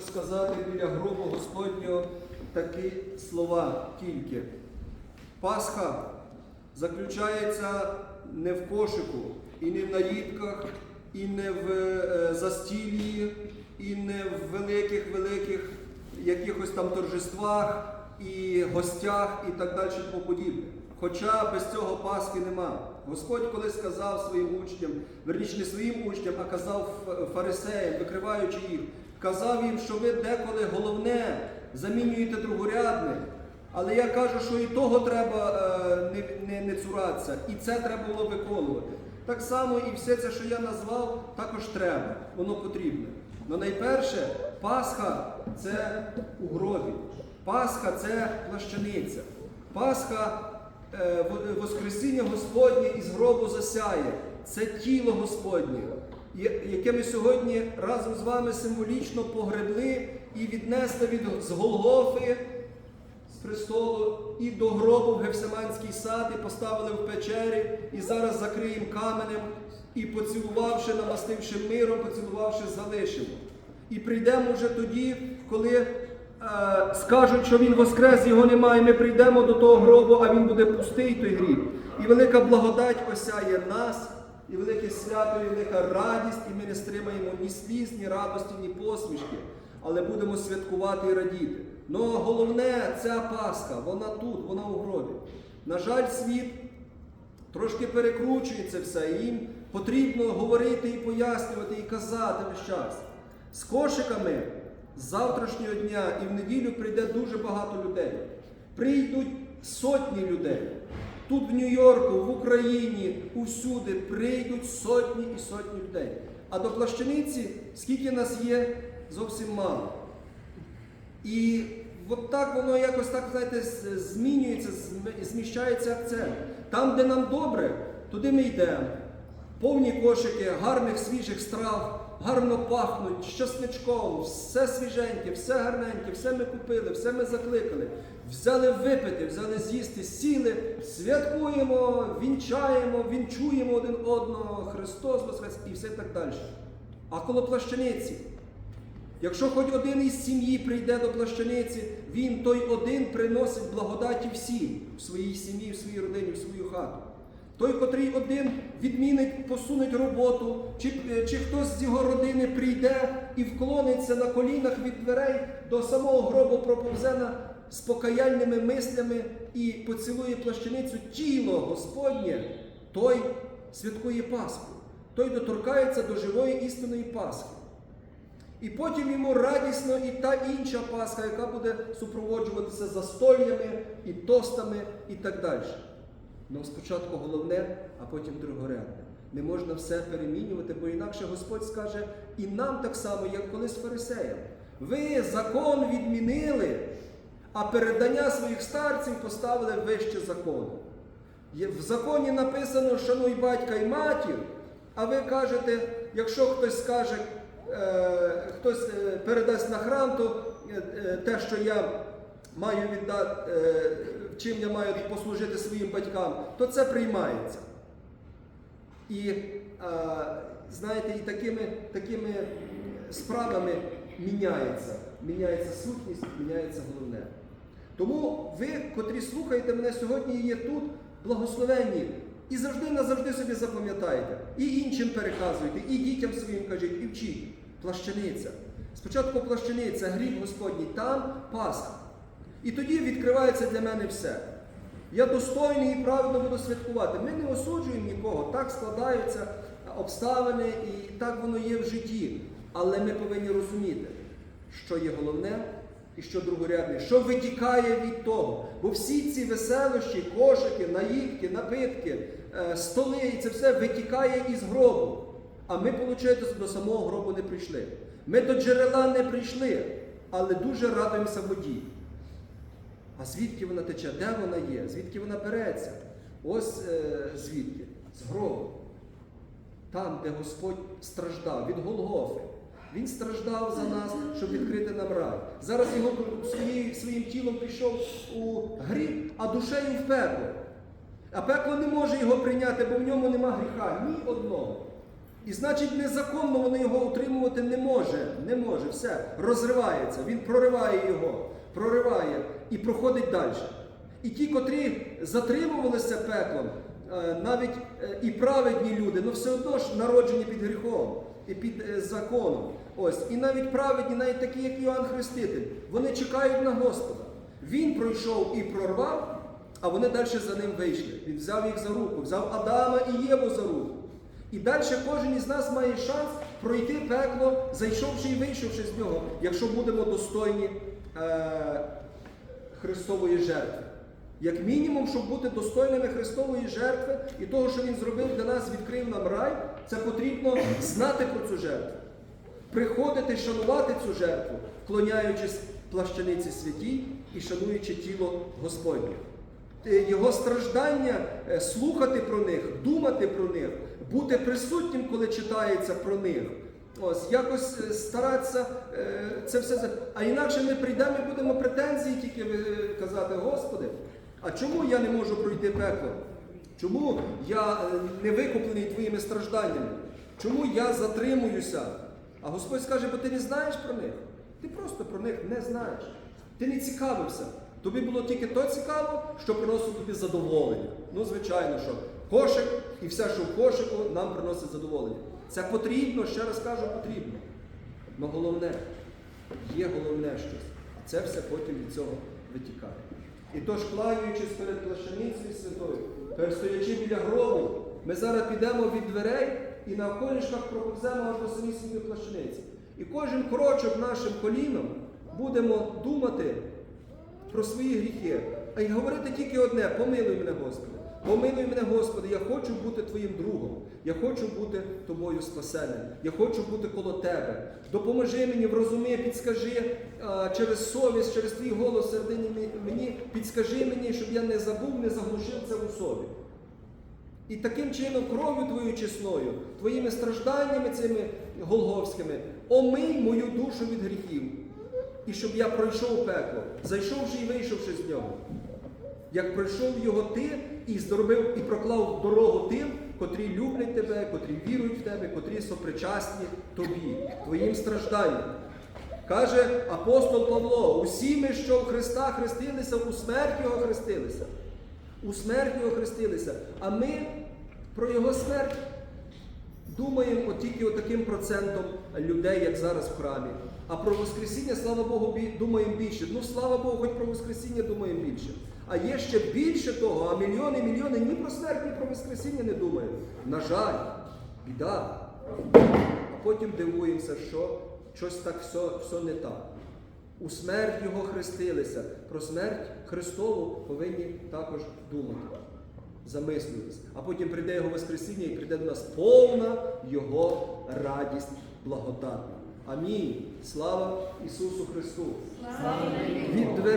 Сказати біля гробу Господнього такі слова тільки. Пасха заключається не в кошику, і не в наїдках, і не в е, застіллі, і не в великих-великих якихось там торжествах і гостях і так далі тому подібне. Хоча без цього Пасхи нема. Господь коли сказав своїм учням, верніше не своїм учням, а казав фарисеям, викриваючи їх, казав їм, що ви деколи головне замінюєте другорядне. Але я кажу, що і того треба е, не, не, не цуратися, і це треба було виконувати. Так само і все це, що я назвав, також треба, воно потрібне. Але найперше, Пасха це у гробі. Пасха це плащаниця. Пасха е, Воскресіння Господнє із гробу засяє. Це тіло Господнє, яке ми сьогодні разом з вами символічно погребли і віднесли від з Голгофи з престолу і до гробу в Гефсиманський сад, і поставили в печері, і зараз закриємо каменем, і поцілувавши, намастивши миром, поцілувавши, залишимо. І прийдемо вже тоді, коли е, скажуть, що він воскрес, його немає. Ми прийдемо до того гробу, а він буде пустий той гріб. І велика благодать осяє нас, і велике свято, і велика радість, і ми не стримаємо ні сліз, ні радості, ні посмішки але будемо святкувати і радіти. Ну головне, ця Пасха, вона тут, вона у гробі. На жаль, світ трошки перекручує це все, і їм потрібно говорити і пояснювати, і казати весь час. З кошиками з завтрашнього дня і в неділю прийде дуже багато людей. Прийдуть сотні людей. Тут в Нью-Йорку, в Україні, усюди прийдуть сотні і сотні людей. А до плащаниці, скільки нас є, зовсім мало. І от так воно якось так, знаєте, змінюється, зміщається акцент. Там, де нам добре, туди ми йдемо. Повні кошики гарних свіжих страв, гарно пахнуть, з все свіженьке, все гарненьке, все ми купили, все ми закликали. Взяли випити, взяли з'їсти, сіли, святкуємо, вінчаємо, вінчуємо один одного, Христос Воскрес і все так далі. А коло плащаниці, Якщо хоч один із сім'ї прийде до плащаниці, він той один приносить благодаті всім в своїй сім'ї, в своїй родині, в свою хату. Той, котрий один відмінить, посунуть роботу, чи, е, чи хтось з його родини прийде і вклониться на колінах від дверей до самого гробу проповзе на з покаяльними мислями і поцілує плащаницю тіло Господнє, той святкує Пасху, той доторкається до живої істинної Пасхи. І потім йому радісно і та інша Пасха, яка буде супроводжуватися застольями і тостами і так далі. Ну, спочатку головне, а потім другорядне. Не можна все перемінювати, бо інакше Господь скаже і нам так само, як колись фарисеям. Ви закон відмінили, а передання своїх старців поставили вище закону. В законі написано шануй батька і матір, а ви кажете, якщо хтось скаже, е, хтось е, передасть на храм, то е, те, що я маю віддати, чим я маю послужити своїм батькам, то це приймається. І е, знаєте, і такими, такими справами міняється. Міняється сутність, міняється головне. Тому ви, котрі слухаєте мене сьогодні, є тут, благословенні. І завжди назавжди собі запам'ятайте. І іншим переказуйте, і дітям своїм кажіть, і вчіть. Плащаниця. Спочатку плащаниця, гріб Господній, там Пасха. І тоді відкривається для мене все. Я достойний і правильно буду святкувати. Ми не осуджуємо нікого, так складаються обставини, і так воно є в житті. Але ми повинні розуміти, що є головне і що другорядне, що витікає від того. Бо всі ці веселощі, кошики, наїдки, напитки, е, столи, і це все витікає із гробу. А ми, виходить, до самого гробу не прийшли. Ми до джерела не прийшли, але дуже радуємося воді. А звідки вона тече? Де вона є? Звідки вона береться? Ось е, звідки? З гробу. Там, де Господь страждав від Голгофи. Він страждав за нас, щоб відкрити нам рай. Зараз його своєю, своїм тілом пішов у гріб, а душею в пекло. А пекло не може його прийняти, бо в ньому нема гріха ні одного. І значить, незаконно вони його утримувати не може. Не може. Все, розривається. Він прориває його, прориває і проходить далі. І ті, котрі затримувалися пеклом, е, навіть е, і праведні люди, ну все одно ж народжені під гріхом і під е, законом. Ось, і навіть праведні, навіть такі, як Іоанн Хреститель, вони чекають на Господа. Він пройшов і прорвав, а вони далі за ним вийшли. Він взяв їх за руку, взяв Адама і Єву за руку. І далі кожен із нас має шанс пройти пекло, зайшовши і вийшовши з нього, якщо будемо достойні Христової жертви. Як мінімум, щоб бути достойними Христової жертви і того, що Він зробив для нас, відкрив нам рай, це потрібно знати про цю жертву, приходити, шанувати цю жертву, вклоняючись плащаниці святій і шануючи тіло Господнє. Е, Його страждання, е, слухати про них, думати про них, бути присутнім, коли читається про них. Ось, якось е, старатися е, це все. А інакше ми прийдемо і будемо претензії тільки е, казати, Господи, а чому я не можу пройти пекло? Чому я не викуплений твоїми стражданнями? Чому я затримуюся? А Господь скаже, бо ти не знаєш про них. Ти просто про них не знаєш. Ти не цікавився. Тобі було тільки то цікаво, що приносило тобі задоволення. Ну, звичайно, що кошик і все, що в кошику, нам приносить задоволення. Це потрібно, ще раз кажу, потрібно. Але головне, є головне щось. А Це все потім від цього витікає. І тож, кланяючись перед плащаницею святою, перестоячи біля гробу, ми зараз підемо від дверей і на околішках проповземо аж до самісінької плащаниці. І кожен крочок нашим коліном будемо думати про свої гріхи, а й говорити тільки одне: помилуй мене, Господи. Помилуй мене, Господи, я хочу бути Твоїм другом, я хочу бути тобою спасеним, я хочу бути коло Тебе. Допоможи мені, врозуми, підскажи через совість, через твій голос середині мені, підскажи мені, щоб я не забув, не заглушив це у собі. І таким чином, кров'ю твою чесною, твоїми стражданнями цими голговськими, омий мою душу від гріхів. І щоб я пройшов пекло, зайшовши і вийшовши з нього. Як пройшов його ти і зробив і проклав дорогу тим, котрі люблять тебе, котрі вірують в тебе, котрі сопричасні тобі, твоїм стражданням. Каже апостол Павло: усі ми, що в Христа хрестилися, у смерть Його хрестилися. У смерть Його хрестилися. А ми про Його смерть думаємо тільки таким процентом людей, як зараз в храмі. А про Воскресіння, слава Богу, думаємо більше. Ну, слава Богу, хоч про Воскресіння думаємо більше. А є ще більше того, а мільйони, мільйони ні про смерть, ні про Воскресіння не думають. На жаль, біда. А потім дивуємося, що щось так все, все не так. У смерть Його хрестилися. Про смерть Христову повинні також думати, замислюватися. А потім прийде Його Воскресіння і прийде до нас повна Його радість благодатна. Амінь. Слава Ісусу Христу! Від дверей